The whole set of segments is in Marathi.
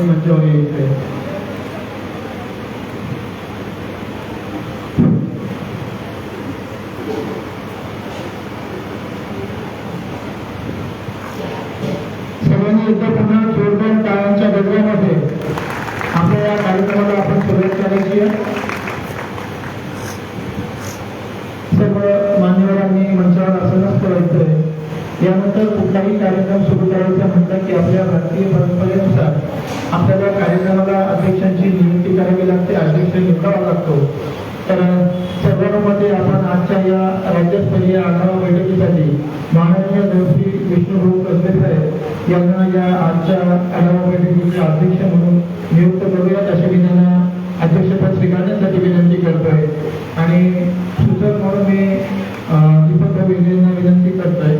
सर्वांनी मंचावर यायचं आहे सर्वांनी एकदा पुन्हा जोरदार टाळ्यांच्या गजरामध्ये आपल्या या कार्यक्रमाला आपण सुरुवात करायची आहे सर्व मान्यवरांनी मंचावर आसनच करायचंय यानंतर कुठलाही कार्यक्रम सुरू करायचा म्हणतात की आपल्या भारतीय परंपरेनुसार आपल्याला कार्यक्रमाला अध्यक्षांची नियुक्ती करावी लागते अध्यक्ष निवडावा लागतो. तर सर्वांमध्ये आपण आजच्या या राज्यस्तरीय आढावा बैठकीसाठी माननीय देवश्री विष्णुभाऊ कसबे साहेब यांना या आजच्या आढावा बैठकीचे अध्यक्ष म्हणून नियुक्त करूयात अशी मी त्यांना अध्यक्षपद स्वीकारण्यासाठी विनंती करतोय. आणि सूचक म्हणून मी दीपक भाऊ वेगळेंना विनंती करतोय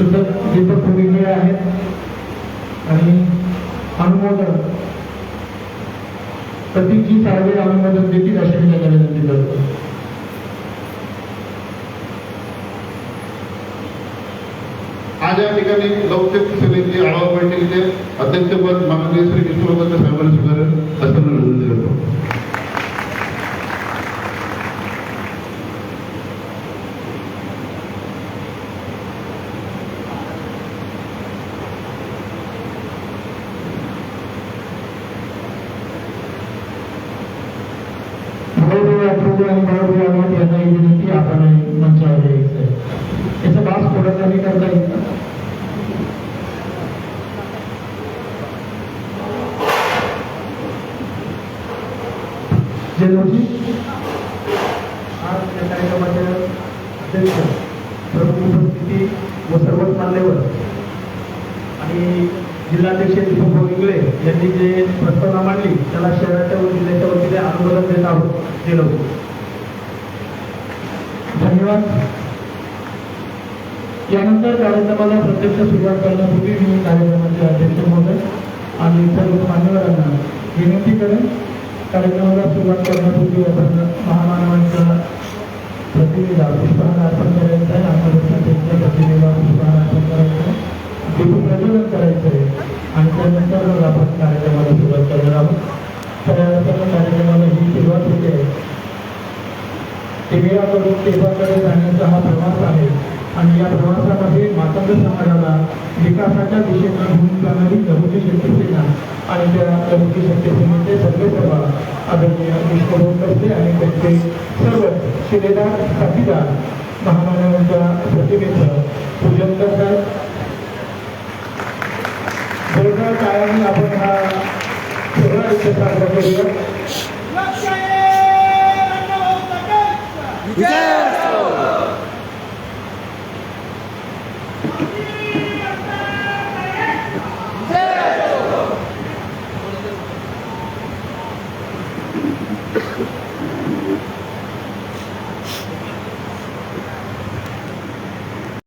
सूचक दीपक भाऊ आहेत. आणि अनुमोदन. पतीची साळवे अनुमोदन देखील अशी मी त्यांना विनंती करतो आज या ठिकाणी लवचिक समिती आढावा बैठकीचे अध्यक्षपद माननीय श्री विष्णुवर्धन साहेबांनी स्वीकारलं. असं विनंती आणि भाऊभाऊ आवाज यांना ही विनंती आपण मंचावर यायचं आहे. याचा बास थोडा कमी करता येईल आज या कार्यक्रमाचे अध्यक्ष प्रमुख उपस्थिती व सर्वच मान्यवर आणि जिल्हाध्यक्ष दीपक इंगळे यांनी जे प्रस्तावना मांडली त्याला शहराच्या व जिल्ह्याच्या वतीने अनुमोदन देत आहोत. होतं धन्यवाद यानंतर कार्यक्रमाला प्रत्यक्ष सुरुवात करण्यापूर्वी मी कार्यक्रमाचे अध्यक्ष महोदय आणि सर्व मान्यवरांना विनंती करेन. कार्यक्रमाला सुरुवात करण्यापूर्वी आपण महामानवांच्या प्रतिमेला पुष्पहार अर्पण करायचं आहे. आम्हाला त्यांच्या प्रतिमेला पुष्पहार अर्पण करायचं आहे. तिथून प्रज्वलन करायचं आहे. आणि त्यानंतर मग आपण कार्यक्रमाला सुरुवात करणार आहोत. तर सर्व कार्यक्रमाला ही सुरुवात होते टिमिराकडून तेव्हाकडे जाण्याचा हा प्रवास आहे. आणि या प्रवासामध्ये मातंग समाजाला विकासाच्या दिशेनं घेऊन जाणारी लघुची शक्तीसेना आणि त्या लघुची शक्तीसेनेचे सगळे सभा आदरणीय विष्णू करते आणि त्यांचे सर्व शिलेदार साथीदार महामानवांच्या प्रतिमेचं पूजन करतात. जोरदार टाळ्यांनी आपण हा सगळा इथे साजरा करूया Yeah.